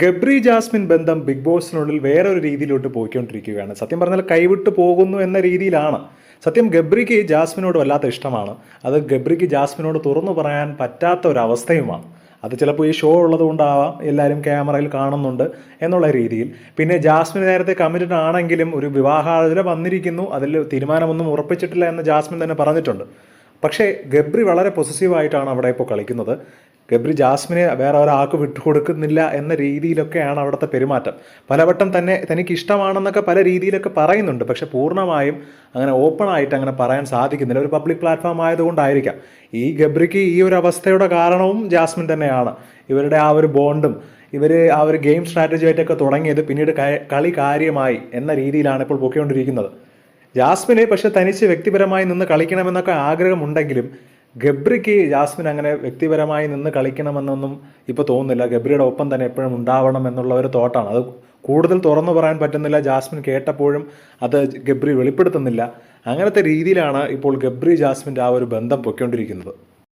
Gabri Jasmine ബന്ധം big ബോസിനുള്ളിൽ വേറൊരു രീതിയിലോട്ട് പോയിക്കൊണ്ടിരിക്കുകയാണ്. സത്യം പറഞ്ഞാൽ കൈവിട്ട് പോകുന്നു എന്ന രീതിയിലാണ്. സത്യം ഗബ്രിക്ക് ജാസ്മിനോട് വല്ലാത്ത ഇഷ്ടമാണ്. അത് ഗബ്രിക്ക് ജാസ്മിനോട് തുറന്നു പറയാൻ പറ്റാത്ത ഒരു അവസ്ഥയുമാണ് അത് ചിലപ്പോൾ ഈ ഷോ ഉള്ളത് കൊണ്ടാവാം എല്ലാവരും ക്യാമറയിൽ കാണുന്നുണ്ട് എന്നുള്ള രീതിയിൽ. പിന്നെ ജാസ്മിൻ നേരത്തെ കമ്മിറ്റഡ് ആണെങ്കിലും ഒരു വിവാഹാലോചന വന്നിരിക്കുന്നു. അതിൽ തീരുമാനമൊന്നും ഉറപ്പിച്ചിട്ടില്ല എന്ന് ജാസ്മിൻ തന്നെ പറഞ്ഞിട്ടുണ്ട്. പക്ഷേ ഗബ്രി വളരെ പൊസസീവായിട്ടാണ് അവിടെ ഇപ്പോൾ കളിക്കുന്നത്. ഗബ്രി ജാസ്മിനെ വേറെ ഒരാൾക്ക് വിട്ടുകൊടുക്കുന്നില്ല എന്ന രീതിയിലൊക്കെയാണ് അവിടുത്തെ പെരുമാറ്റം. പലവട്ടം തന്നെ തനിക്ക് ഇഷ്ടമാണെന്നൊക്കെ പല രീതിയിലൊക്കെ പറയുന്നുണ്ട്. പക്ഷെ പൂർണമായും അങ്ങനെ ഓപ്പൺ ആയിട്ട് അങ്ങനെ പറയാൻ സാധിക്കുന്നില്ല. ഒരു പബ്ലിക് പ്ലാറ്റ്ഫോം ആയതുകൊണ്ടായിരിക്കാം. ഈ ഗബ്രിക്ക് ഈ ഒരു അവസ്ഥയുടെ കാരണവും ജാസ്മിൻ തന്നെയാണ്. ഇവരുടെ ആ ഒരു ബോണ്ടും ഇവർ ആ ഒരു ഗെയിം സ്ട്രാറ്റജി ആയിട്ടൊക്കെ തുടങ്ങിയത് പിന്നീട് കളി കാര്യമായി എന്ന രീതിയിലാണ് ഇപ്പോൾ പൊക്കിക്കൊണ്ടിരിക്കുന്നത് ജാസ്മിനെ പക്ഷെ തനിച്ച് വ്യക്തിപരമായി നിന്ന് കളിക്കണമെന്നൊക്കെ ആഗ്രഹമുണ്ടെങ്കിലും ഗബ്രിക്ക് ജാസ്മിൻ അങ്ങനെ വ്യക്തിപരമായി നിന്ന് കളിക്കണമെന്നൊന്നും ഇപ്പോൾ തോന്നുന്നില്ല. ഗബ്രിയുടെ ഒപ്പം തന്നെ എപ്പോഴും ഉണ്ടാവണം എന്നുള്ള ഒരു തോട്ടാണ്. അത് കൂടുതൽ തുറന്നു പറയാൻ പറ്റുന്നില്ല. ജാസ്മിൻ കേട്ടപ്പോഴും അത് ഗബ്രി വെളിപ്പെടുത്തുന്നില്ല. അങ്ങനത്തെ രീതിയിലാണ് ഇപ്പോൾ ഗബ്രി ജാസ്മിന്റെ ആ ഒരു ബന്ധം പൊയ്ക്കൊണ്ടിരിക്കുന്നത്.